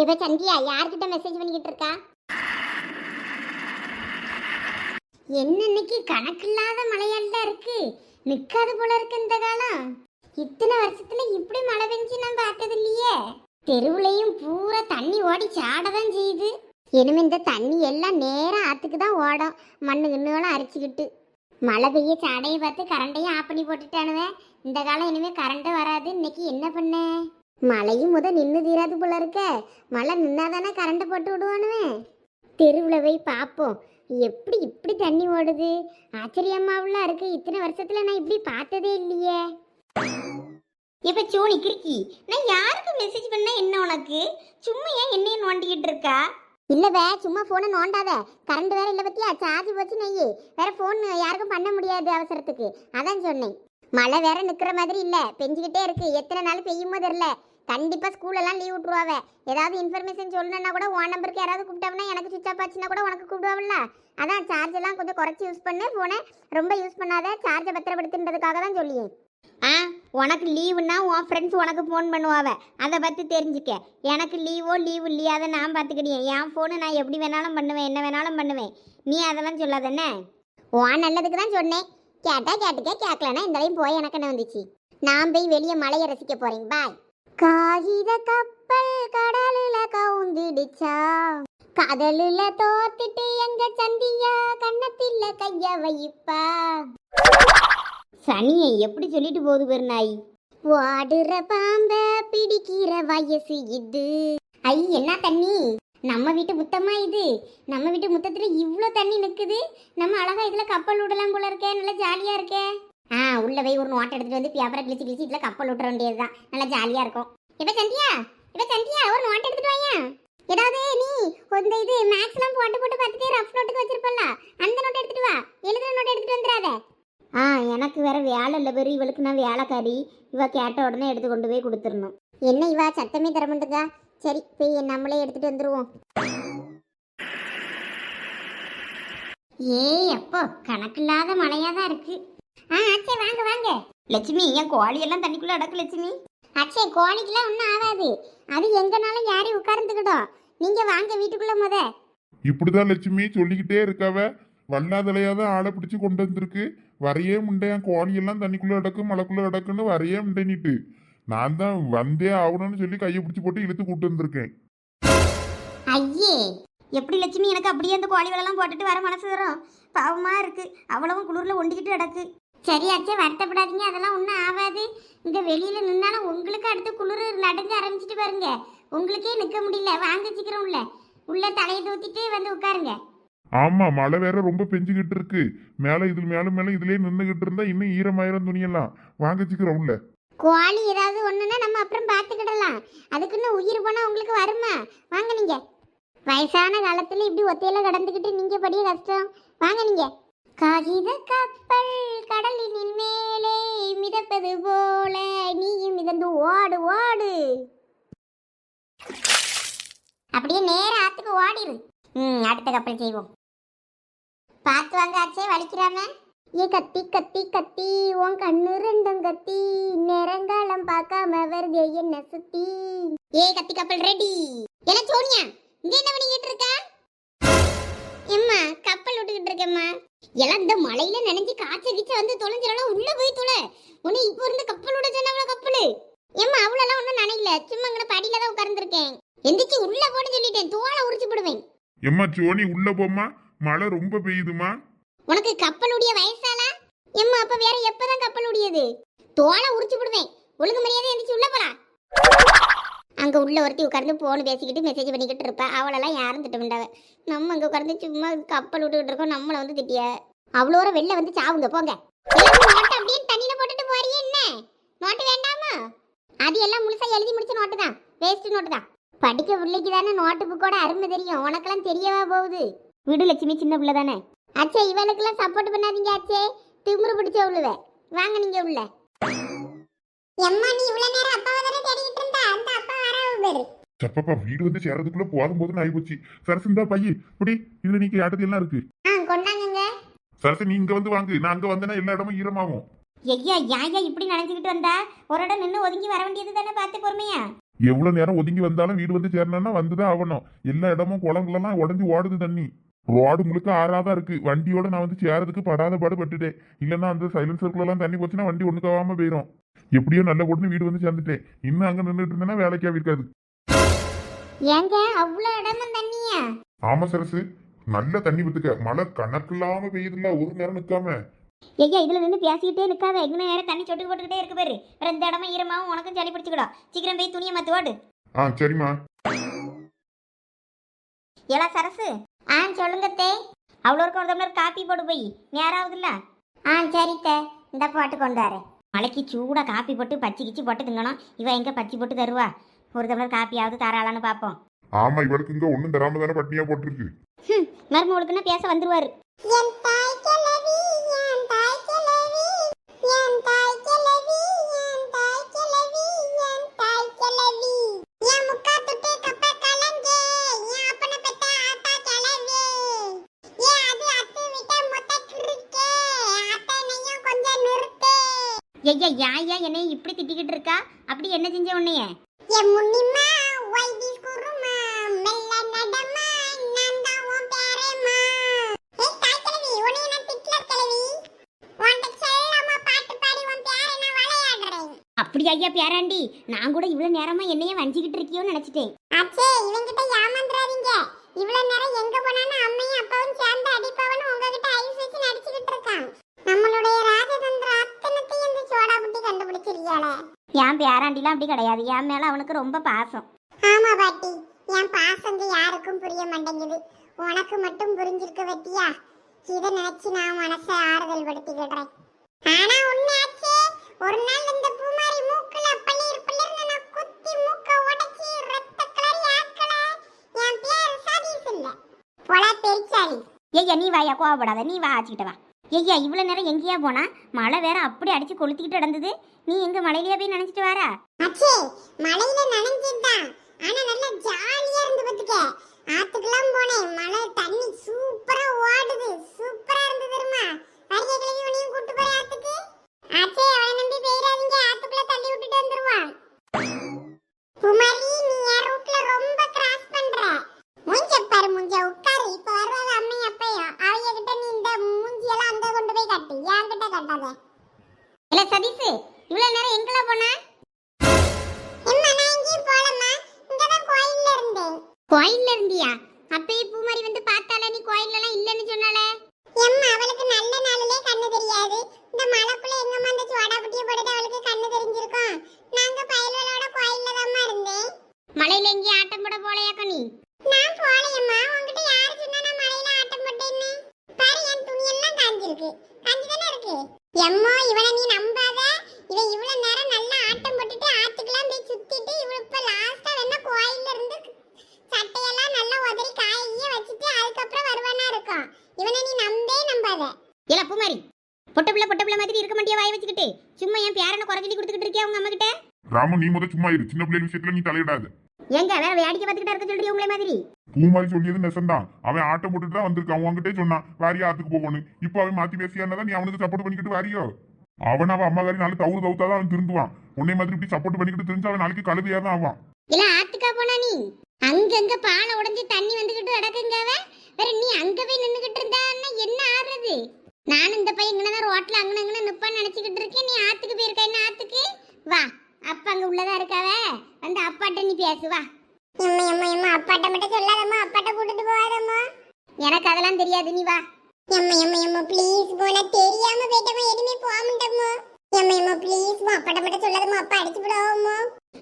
இப்ப சந்தியா யார்கிட்ட மெசேஜ் பண்ணிக்கிட்டு இருக்கா? என்னன்னைக்கு கணக்கில்லாத மழையெல்லாம் இருக்கு. நிக்காது போல இருக்கு இந்த காலம். இத்தனை வருஷத்துல இப்படி மழை பெஞ்சு நான் பார்த்தது இல்லையே. தெருவுலையும் பூரா தண்ணி ஓடி சாடதான் செய்யுது. இனிமே இந்த தண்ணி எல்லாம் நேரம் ஆத்துக்கு தான் ஓடும். மண்ணு கிண்ணுகளும் அரிச்சுக்கிட்டு. மழை பெய்ய சாடையை பார்த்து கரண்டையும் ஆஃப் பண்ணி போட்டுட்டானுவேன் இந்த காலம் இனிமே கரண்ட் வராது. இன்னைக்கு என்ன பண்ண? மழையும் முத நின்று தீராது போல இருக்க. மழை நின்னாதானே கரண்ட் போட்டு விடுவானுவே. தெருவில் போய் பார்ப்போம் எப்படி இப்படி தண்ணி ஓடுது? ஆச்சரியமாவுலாம் இருக்கு. இத்தனை வருஷத்துல நான் இப்படி பார்த்ததே இல்லையே. இப்ப சோனி கிறுக்கி நான் யாருக்கு மெசேஜ் பண்ண என்ன உனக்கு? சும்மா ஏன் என்னையும் நோண்டிக்கிட்டு இருக்கா? இல்லவே சும்மா போனை நோண்டாத. கரண்ட் வேற இல்ல பத்தியா? சார்ஜ் போச்சு நெய்யி வேற போன் யாருக்கும் பண்ண முடியாது அவசரத்துக்கு. அதான் சொன்னேன். மழை வேற நிக்கிற மாதிரி இல்ல. பெஞ்சுக்கிட்டே இருக்கு. எத்தனை நாள் பெய்யுமோ தெரியல. கண்டிப்பாக ஸ்கூலெல்லாம் லீவ் விட்ருவாவ ஏதாவது இன்ஃபர்மேஷன் சொல்லணும்னா கூட உன் நம்பருக்கு யாராவது கூப்பிட்டாங்கன்னா எனக்கு சுவிச் ஆஃப் ஆச்சுன்னா கூட உனக்கு கூப்பிடுவாங்கல்ல அதான் சார்ஜ் எல்லாம் கொஞ்சம் குறைச்சி யூஸ் பண்ணு. ஃபோனை ரொம்ப யூஸ் பண்ணாத. சார்ஜை பத்திரப்படுத்துன்றதுக்காக தான் சொல்லியேன் ஆ உனக்கு லீவுன்னா உன் ஃப்ரெண்ட்ஸ் உனக்கு ஃபோன் பண்ணுவாவ. அதை பற்றி தெரிஞ்சுக்க. எனக்கு லீவோ லீவு இல்லையா அதை நான் பார்த்துக்கிட்டேன் என் ஃபோனு நான் எப்படி வேணாலும் பண்ணுவேன் என்ன வேணாலும் பண்ணுவேன். நீ அதெல்லாம் சொல்லாதண்ணே. உன் நல்லதுக்கு தான் சொன்னேன். கேட்டால் கேட்டுக்க கேட்கலன்னா இந்த போய் எனக்கு என்ன வந்துச்சு? நான் போய் வெளியே மலையை ரசிக்க போகிறேன் பாய் காகித கப்பல் கடலுல கவுந்திடுச்சா? கடலுல தோத்துட்டு எங்க சந்தியா கண்ணத்தில கைய வைப்பா? சனியை எப்படி சொல்லிட்டு போகுது பெருநாய் வாடுற பாம்ப பிடிக்கிற வயசு இது. ஐ என்ன தண்ணி? நம்ம வீட்டு முத்தமா இது? நம்ம வீட்டு முத்தத்துல இவ்வளோ தண்ணி நிக்குது? நம்ம அழகா இதுல கப்பல் விடலாம் போல இருக்கே நல்லா ஜாலியா இருக்கே. ஆ உள்ள போய் ஒரு நோட்டை எடுத்துட்டு வந்து பேப்பரை கிழிச்சு கிழிச்சு இதுல கப்பல் விட்டுற வேண்டியதுதான். நல்லா ஜாலியா இருக்கும். இப்ப சந்தியா இப்ப சந்தியா ஒரு நோட் எடுத்துட்டு வாயா. ஏதாவது நீ இந்த இது மேக்ஸ்லாம் போட்டு போட்டு பார்த்துட்டு ரஃப் நோட்டுக்கு வச்சிருப்பல்ல அந்த நோட் எடுத்துட்டு வா. எழுதுற நோட் எடுத்துட்டு வந்துடாத. ஆ எனக்கு வேற வேலை இல்லை பெரு இவளுக்கு நான் வேலைக்காரி. இவ கேட்ட உடனே எடுத்து கொண்டு போய் கொடுத்துடணும். என்ன இவா சத்தமே தர மாட்டேங்கா. சரி போய் நம்மளே எடுத்துட்டு வந்துருவோம். ஏய் அப்போ கணக்கில்லாத மழையாக தான் இருக்கு. ஆ அச்சே வாங்க வாங்க. லட்சுமி என் கோழி எல்லாம் தண்ணிக்குள்ள அடக்கு லட்சுமி. அச்சே கோழிக்கெல்லாம் ஒன்றும் ஆகாது. அது எங்கனாலும் யாரையும் உட்கார்ந்துக்கிடும். நீங்க வாங்க வீட்டுக்குள்ள முத. இப்படிதான் லட்சுமி சொல்லிக்கிட்டே இருக்காவ. வல்லாதலையாத ஆளை பிடிச்சு கொண்டு வந்திருக்கு. வரையே முண்டையன் கோழியெல்லாம் தண்ணிக்குள்ள கிடக்கு மலைக்குள்ள கிடக்குன்னு வரையே முண்டைனிட்டு நான் தான் வந்தே ஆகணும்னு சொல்லி கையை பிடிச்சி போட்டு இழுத்து கூட்டு வந்திருக்கேன். ஐயே எப்படி லட்சுமி எனக்கு அப்படியே அந்த கோழி வெள்ளம் போட்டுட்டு வர மனசு வரும்? பாவமா இருக்கு. அவ்வளவும் குளிர்ல ஒண்டிக்கிட்டு கிடக்கு. சரியாச்சே வருத்தப்படாதீங்க அதெல்லாம் ஒன்றும் ஆகாது. இந்த வெளியில நின்னாலும் உங்களுக்கு அடுத்து குளிர் நடுங்க ஆரம்பிச்சிட்டு பாருங்க. உங்களுக்கே நிற்க முடியல. வாங்க சீக்கிரம் உள்ள. உள்ள தலையை தூத்திட்டு வந்து உட்காருங்க. ஆமா மழை வேற ரொம்ப பெஞ்சுக்கிட்டு இருக்கு. மேல இதுல மேல மேல இதுலயே நின்னுகிட்டு இருந்தா இன்னும் ஈரமாயிரம் துணியெல்லாம். வாங்க சீக்கிரம் உள்ள. கோழி ஏதாவது ஒண்ணுன்னா நம்ம அப்புறம் பார்த்துக்கிடலாம். அதுக்குன்னு உயிர் போனா உங்களுக்கு வருமா? வாங்க நீங்க. வயசான காலத்துல இப்படி ஒத்தையில கடந்துக்கிட்டு நீங்க படிய கஷ்டம். வாங்க நீங்க. காகித கப்பல் கடலின் மேலே மிதப்பது போல நீயும் மிதந்து ஓடு ஓடு. அப்படியே நேர ஆத்துக்கு ஓடிடு ம் அடுத்த கப்பல் செய்வோம். பார்த்து வாங்க ஆச்சே வலிக்கிறாம? ஏ கத்தி கத்தி கத்தி உன் கண்ணு ரெண்டும் கத்தி. நிறங்காலம் பார்க்காம வருது என்ன சுத்தி? ஏ கத்தி கப்பல் ரெடி என்ன சோனியா இங்க என்ன பண்ணிக்கிட்டு இருக்கா? எல்லாம் இந்த மலையில நனைஞ்சு காய்ச்ச கீச்ச வந்து தொலைஞ்சிடலாம் உள்ள போய் தொலை. உன்னை இப்போ இருந்து கப்பல் விட சொன்னவள கப்பல். எம்மா அவ்வளோலாம் ஒன்றும் நினைக்கல சும்மா இங்கே படியில தான் உட்கார்ந்துருக்கேன். எந்திரிச்சு உள்ள போன்னு சொல்லிட்டேன். தோலை உரிச்சு போடுவேன். எம்மா சோனி உள்ள போம்மா. மழை ரொம்ப பெய்யுதுமா உனக்கு கப்பலுடைய வயசாலா? எம்மா அப்ப வேற எப்பதான் கப்பல் உடையது தோலை உரிச்சு விடுவேன் ஒழுங்கு மரியாதை எந்திரிச்சு உள்ள போலாம் அங்க உள்ள ஒருத்தி உட்கார்ந்து போன் பேசிக்கிட்டு மெசேஜ் பண்ணிக்கிட்டு இருப்பா. அவளெல்லாம் யாரும் திட்டமிட்டாவ நம்ம அங்க உட்கார்ந்து சும்மா கப்பல் விட்டுக்கிட்டு இருக்கோம். நம்மள வந்து திட்டிய? அவ்வளோ வெளில வந்து சாவுங்க போங்க. அப்படியே தண்ணியில போட்டுட்டு போறியே என்ன? நோட்டு வேண்டாமா? அது எல்லாம் முழுசா எழுதி முடிச்ச நோட்டு தான். வேஸ்ட் நோட்டு தான். படிக்க பிள்ளைக்கு தானே நோட்டு புக்கோட அருமை தெரியும். உனக்கெல்லாம் தெரியவா போகுது? விடு லட்சுமி சின்ன பிள்ளை தானே. அச்சே இவளுக்கெல்லாம் சப்போர்ட் பண்ணாதீங்க அச்சே. திமிரு பிடிச்ச உள்ளுவ வாங்க நீங்க உள்ள. எம்மா நீ இவ்வளவு நேரம் அப்பாவை தானே தேடிட்டு இருந்தா? அந்த அப்பா வராவு பேரு. சப்பப்பா வீடு வந்து சேர்றதுக்குள்ள போதும் போதும் ஆகி போச்சு சரசு இந்த பைய இப்படி இதுல நீங்க கேட்டது எல்லாம் இருக்கு. சரசு நீ இங்க வந்து வாங்கு. நான் அங்க வந்தேன்னா எல்லா இடமும் ஈரமாகும். ஐயா யாயா இப்படி நினைச்சுக்கிட்டு வந்தா? ஒரு இடம் நின்று ஒதுங்கி வர வேண்டியது தானே? பார்த்து பொறுமையா. எவ்வளவு நேரம் ஒதுங்கி வந்தாலும் வீடு வந்து சேரணும்னா வந்துதான் ஆகணும். எல்லா இடமும் குளங்களெல்லாம் உடஞ்சி ஓடுது தண்ணி. ரோடு முழுக்க ஆறாதான் இருக்கு. வண்டியோட நான் வந்து சேரதுக்கு படாத பாடு பட்டுட்டேன் இல்லைன்னா அந்த சைலன்சருக்குள்ள எல்லாம் தண்ணி போச்சுன்னா வண்டி ஒண்ணு கவாம போயிடும் எப்படியோ நல்ல உடனே வீடு வந்து சேர்ந்துட்டேன். இன்னும் அங்க நின்றுட்டு இருந்தேன்னா வேலைக்கா இருக்காது. ஏங்க அவ்வளோ இடமும் தண்ணியா? ஆமா சரசு. நல்ல தண்ணி வித்துக்க மழை கணக்கில்லாம பெய்யுதுல்ல ஒரு நேரம் நிக்காம. ஐயா இதுல நின்று பேசிக்கிட்டே நிக்காத. இங்கே நேரம் தண்ணி சொட்டு போட்டுக்கிட்டே இருக்கு பாரு. அப்புறம் இந்த இடமா ஈரமாவும் உனக்கும் சளி பிடிச்சிக்கிடும். சீக்கிரம் போய் துணியை மாத்து ஓடு. ஆ சரிம்மா. ஏலா சரசு. ஆ சொல்லுங்க தே அவ்வளோ இருக்க ஒரு டம்ளர் காப்பி போட்டு போய். நேராகுதுல்ல ஆ சரி தே இந்த போட்டு கொண்டு வரேன். மலைக்கு சூடாக காப்பி போட்டு பச்சை கிச்சி போட்டு திங்கணும் இவ எங்கே பச்சி போட்டு தருவா? ஒரு டம்ளர் காப்பியாவது தராளான்னு பார்ப்போம் ஆமா இவளுக்கு இங்க ஒண்ணும் தராம தானே பட்னியா போட்டிருக்கு மருமகளுக்குன்னா பேச வந்துருவாரு. ஐயா யாயா என்னை இப்படி திட்டிக்கிட்டு இருக்கா? அப்படி என்ன செஞ்ச உன்னைய? என் முன்னிமா வைதி குருமா மெல்ல நடமா நான் தான் உன் பேரேமா ஏய் தாய் கிழவி உன்னை நான் திட்டல கிழவி உன்கிட்ட செல்லமா பாட்டு பாடி உன் பேரை நான் விளையாடுறேன் அப்படி ஐயா பேராண்டி நான் கூட இவ்வளவு நேரமா என்னைய வஞ்சிக்கிட்டு இருக்கியோன்னு நினைச்சிட்டேன். அச்சே இவங்கிட்ட ஏமாந்துறாதீங்க. இவ்வளவு நேரம் எங்க போனாலும் அம்மையும் அப்பாவும் சேர்ந்து அடிப்பவனு உங்ககிட்ட ஐஸ் வச்சு நடிச்சுக்கிட்டு இருக்கான். நம்மளுடைய ராஜதந்திர அத்தனத்தையும் இந்த சோடா புட்டி கண்டுபிடிச்சிருக்கியாளே. என் பேராண்டிலாம் அப்படி கிடையாது. என் மேல அவனுக்கு ரொம்ப பாசம். ஆமா பாட்டி என் பாசங்க யாருக்கும் புரிய மாட்டேங்குது. உனக்கு மட்டும் புரிஞ்சிருக்க பத்தியா இதை நினைச்சு நான் மனசை ஆறுதல் படுத்திக்கிடுறேன் ஆனா உண்மையாச்சே ஒரு நாள் ஐயா நீ வாயா கோவப்படாத. நீ வா ஆச்சுக்கிட்ட வா. ஐயா இவ்வளோ நேரம் எங்கேயா போனா? மழை வேற அப்படி அடிச்சு கொளுத்திக்கிட்டு நடந்தது நீ எங்க மலையிலேயே போய் நினைச்சிட்டு வாரா? அச்சே மலையில நனைஞ்சுதான் ஆனா நல்லா ஜாலியா இருந்து பாத்துக்க. ஆத்துக்குலாம் போனேன் மழை தண்ணி சூப்பரா ஓடுது சூப்பரா இருந்து தெரியுமா வரிய கிழவி உனையும் கூட்டு போய் ஆத்துக்கு ஆச்சே அவளை நம்பி போயிடாதீங்க ஆத்துக்குள்ள தள்ளி விட்டுட்டு வந்துருவான் குமரி நீ என் ரூட்ல ரொம்ப கிராஸ் பண்ற மூஞ்ச பாரு மூஞ்ச உட்காரு இப்ப வருவாங்க அம்மை அப்பையும் அவங்க கிட்ட நீ இந்த மூஞ்சியெல்லாம் அங்க கொண்டு போய் கட்டு என் கிட்ட கட்டாத இல்ல சதீஷ் எங்கல போன? கோயில்ல இருந்தியா? அப்பயே பூமாரி வந்து பார்த்தால நீ கோயில்ல எல்லாம் இல்லன்னு சொன்னாலே எம்மா அவளுக்கு நல்ல நாளிலே கண்ணு தெரியாது. இந்த மலைக்குள்ள எங்கம்மா அந்த சோடாபுட்டிய போடுறது அவளுக்கு கண்ணு தெரிஞ்சிருக்கும்? நாங்க பயல்களோட கோயில்ல தாம்மா இருந்தேன். மலையில எங்கேயும் ஆட்டம் போட போலையாக்கா நீ நான் போலையம்மா உன்கிட்ட யாரு சொன்னா நான் மலையில ஆட்டம் போட்டேன்னு? பாரு என் துணி எல்லாம் காஞ்சிருக்கு. காஞ்சி தானே இருக்கு? எம்மோ இவனை நீ நம்பாத இவ இவ்வளவு நேரம் நல்லா ஆட்டம் போட்டுட்டு ஆத்துக்கெல்லாம் போய் சுத்திட்டு இவ இப்ப லாஸ்டா வேணா கோயில்ல இருந்து சட்டையெல்லாம் நல்லா உதறி காய வச்சுட்டு அதுக்கப்புறம் வருவானா இருக்கும் இவனை நீ நம்பே நம்பாத இல்ல பூமாரி பொட்ட பிள்ளை பொட்ட பிள்ளை மாதிரி இருக்க மாட்டியா வாய் வச்சுக்கிட்டு சும்மா என் பேரனை குறை சொல்லி கொடுத்துக்கிட்டு இருக்கியா உங்க அம்மா கிட்ட ராமு நீ முத சும்மா இரு. சின்ன பிள்ளை விஷயத்துல நீ தலையிடாத. எங்க வேற வேடிக்கை பார்த்துக்கிட்டு இருக்க சொல்றீங்க உங்களே மாதிரி? பூமாரி சொல்லியது நெசந்தான். அவன் ஆட்டம் போட்டுட்டு தான் வந்திருக்கான். உன்கிட்டே சொன்னான் வாரியா ஆத்துக்கு போகணும் இப்போ அவன் மாத்தி பேசியானதான் நீ அவனுக்கு சப்போர்ட் பண்ணிக்கிட்டு வாரியோ? அவன் அவன் அம்மா காரி நாளைக்கு தவுறு தவுத்தாதான் அவன் திருந்துவான். உன்னை மாதிரி இப்படி சப்போர்ட் பண்ணிக்கிட்டு தெரிஞ்சு அவன் நாளைக்கு கழுதையா தான் ஆவான். இல்ல ஆத்துக்கா போனா நீ? அங்கங்க பாலை உடைஞ்சு தண்ணி வந்துகிட்டு நடக்குங்கவ வேற நீ அங்க போய் நின்னுகிட்டு இருந்தான்னா என்ன ஆறுறது நான் இந்த பையன் இங்கனதான் ரோட்ல அங்கன அங்கன நிப்பான்னு நினைச்சுக்கிட்டு இருக்கேன். நீ ஆத்துக்கு போயிருக்க என்ன ஆத்துக்கு? வா. அப்பா அங்க உள்ளதா இருக்காவ? வந்து அப்பாட்ட நீ பேசு வா எம்மா எம்மா எம்மா அப்பாட்ட மட்டும் சொல்லாதம்மா. அப்பாட்ட கூட்டிட்டு போகாதம்மா. எனக்கு அதெல்லாம் தெரியாது நீ வா. எம்மா எம்மா எம்மா ப்ளீஸ் போன தெரியாம போயிட்டம்மா. எதுவுமே போக மாட்டோம்மா. எம்மா எம்மா ப்ளீஸ் அப்பாட்ட மட்டும் சொல்லாதம்மா. அப்பா அடிச்சு விடாதம்மா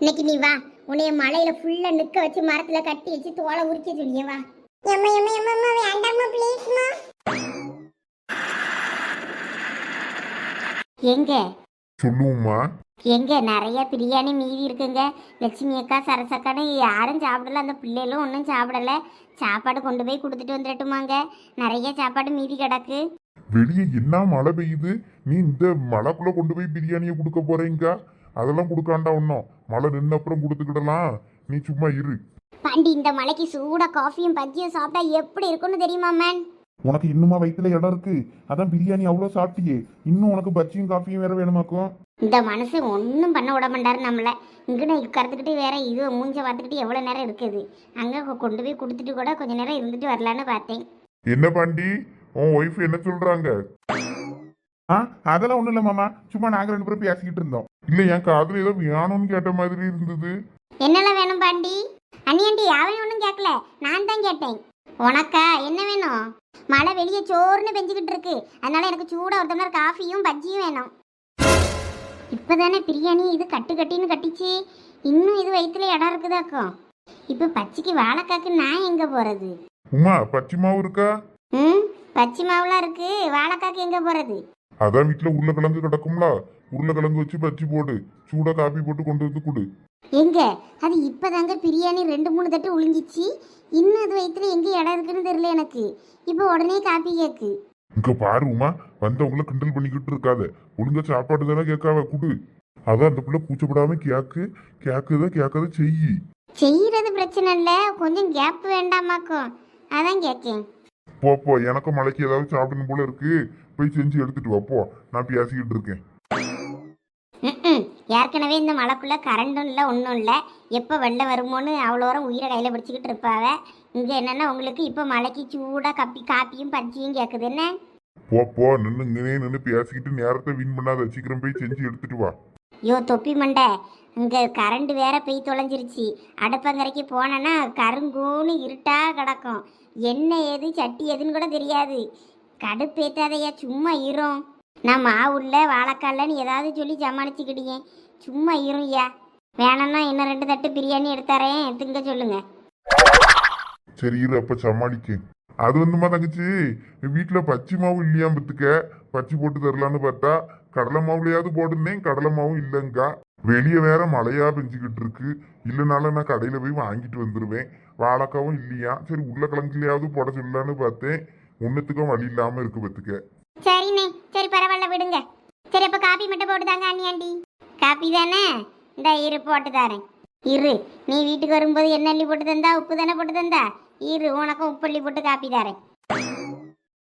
இன்னைக்கு நீ வா. உன்னைய மலையில ஃபுல்லா நிக்க வச்சு மரத்துல கட்டி வச்சு தோலை உரிக்க சொல்லியே வா. எம்மா எம்மா எம்மா வேண்டாம்மா ப்ளீஸ்மா எங்க? சொல்லுவோம்மா. எங்க நிறைய பிரியாணி மீதி இருக்குங்க. லட்சுமி அக்கா சரசக்கான்னு யாரும் சாப்பிடல. அந்த பிள்ளைகளும் ஒன்றும் சாப்பிடல. சாப்பாடு கொண்டு போய் கொடுத்துட்டு வந்துடட்டுமாங்க. நிறைய சாப்பாடு மீதி கிடக்கு. வெளியே என்ன மழை பெய்யுது? நீ இந்த மழைக்குள்ள கொண்டு போய் பிரியாணியை கொடுக்க போறீங்க. அதெல்லாம் கொடுக்காண்டா ஒன்றும் மழை நின்ன அப்புறம் கொடுத்துக்கிடலாம். நீ சும்மா இரு. பாண்டி இந்த மலைக்கு சூடா காஃபியும் பஜ்ஜியும் சாப்பிட்டா எப்படி இருக்கும்னு தெரியுமா மேன் உனக்கு இன்னுமா வயித்துல இடம் இருக்கு? அதான் பிரியாணி அவ்வளோ சாப்பிட்டியே. இன்னும் உனக்கு பஜ்ஜியும் காஃபியும் வேற வேணுமாக்கும்? இந்த மனுஷன் ஒன்றும் பண்ண விட மாட்டாரு நம்மளை. இங்கே உட்கார்ந்துக்கிட்டு வேற இது மூஞ்ச பார்த்துக்கிட்டு எவ்வளோ நேரம் இருக்குது? அங்கே கொண்டு போய் கொடுத்துட்டு கூட கொஞ்ச நேரம் இருந்துட்டு வரலான்னு பார்த்தேன். என்ன பாண்டி? உன் ஒய்ஃப் என்ன சொல்றாங்க? ஆ அதெல்லாம் ஒண்ணும் இல்ல மாமா. சும்மா நாங்க ரெண்டு பேரும் பேசிக்கிட்டு இருந்தோம். இல்ல என் காதுல ஏதோ வேணும்னு கேட்ட மாதிரி இருந்தது. என்னெல்லாம் வேணும் பாண்டி? அண்ணியாண்டி அவன் ஒன்றும் கேட்கல நான் தான் கேட்டேன். உனக்கா? என்ன வேணும்? மழை வெளியே சோறுன்னு பெஞ்சுக்கிட்டு இருக்கு. அதனால எனக்கு சூடாக ஒரு டம்ளர் காஃபியும் பஜ்ஜியும் வேணும். இப்போதானே பிரியாணி இது கட்டு கட்டின்னு கட்டிச்சு. இன்னும் இது வயிற்றுல இடம் இருக்குதாக்கும் இப்போ பச்சைக்கு வாழைக்காக்கு நான் எங்கே போகிறது உமா பச்சை மாவு இருக்கா? ம் பச்சை மாவுலாம் இருக்கு. வாழைக்காக்கு எங்கே போகிறது அதான் வீட்டுல உருளைக்கிழங்கு கிடக்கும்ல. உருளைக்கிழங்கு வச்சு பச்சி போடு. சூடா காப்பி போட்டு கொண்டு வந்து கொடு. எங்க? அது இப்போதாங்க பிரியாணி ரெண்டு மூணு தட்டு உழுங்கிச்சு இன்னும் அது வயிற்றுல எங்கே இடம் இருக்குன்னு தெரியல எனக்கு. இப்போ உடனே காப்பி கேக்கு. இங்க பாரு உமா வந்தவங்கள கிண்டல் பண்ணிக்கிட்டு இருக்காத. ஒழுங்கா சாப்பாடு தானே கேட்காவ குடு. அதான் அந்த பிள்ளை கூச்சப்படாம கேக்கு கேக்குதா கேட்காத செய்யி. செய்யறது பிரச்சனை இல்லை. கொஞ்சம் கேப் வேண்டாமாக்கும் அதான் கேட்கேன் போ போ. எனக்கும் மலைக்கு ஏதாவது சாப்பிடணும் போல இருக்கு. போய் செஞ்சு எடுத்துட்டு வா போ. நான் பேசிக்கிட்டு இருக்கேன். ஏற்கனவே இந்த மழைக்குள்ள கரண்டும் இல்லை ஒன்றும் இல்லை. எப்போ வெள்ளம் வருமோன்னு அவ்வளோரம் உயிரை கையில் பிடிச்சிக்கிட்டு இருப்பாவ. இங்கே என்னென்னா உங்களுக்கு இப்போ மழைக்கு சூடாக கப்பி காப்பியும் பஜ்ஜியும் கேட்குது என்ன? போ போ நின்று இங்கனே நின்று பேசிக்கிட்டு நேரத்தை வீண் பண்ணாத. சீக்கிரம் போய் செஞ்சு எடுத்துட்டு வா. யோ தொப்பி மண்டை. இங்கே கரண்ட் வேற பெய் தொலைஞ்சிருச்சு. அடுப்பங்கரைக்கு போனேன்னா கருங்கூன்னு இருட்டா கிடக்கும். என்ன ஏது சட்டி எதுன்னு கூட தெரியாது. கடுப்பேத்தாதையா சும்மா ஈரும் நான் மாவுள்ள வாழைக்கால்லன்னு ஏதாவது சொல்லி சமாளிச்சுக்கிட்டீங்க சும்மா ஐயா வேணும்னா இன்னும் ரெண்டு தட்டு பிரியாணி எடுத்தாரேன் திங்க சொல்லுங்க. சரி இரு அப்ப சமாளிக்க. அது வந்துமா தங்கச்சி? வீட்டுல பச்சை மாவு இல்லையா பத்துக்க. பச்சை போட்டு தரலான்னு பார்த்தா கடலை மாவுலையாவது போட்டிருந்தேன் கடலை மாவும் இல்லைங்கா. வெளியே வேற மழையா பெஞ்சுக்கிட்டு இருக்கு. இல்லைனாலும் நான் கடையில போய் வாங்கிட்டு வந்துருவேன். வாழைக்காவும் இல்லையா? சரி உருளைக்கிழங்குலையாவது போட சொல்லலான்னு பார்த்தேன். ஒன்னுத்துக்கும் வழி இல்லாம இருக்கு பத்துக்க. சரிண்ணே. சரி பரவாயில்ல. காப்பி மட்டும் போட்டு தாங்க காப்பி தானே? இந்த இரு போட்டு தரேன். இரு. நீ வீட்டுக்கு வரும்போது என்ன அள்ளி போட்டு தந்தா உப்பு தானே போட்டு தந்தா? இரு உனக்கும் உப்பு அள்ளி போட்டு காப்பி தரேன்.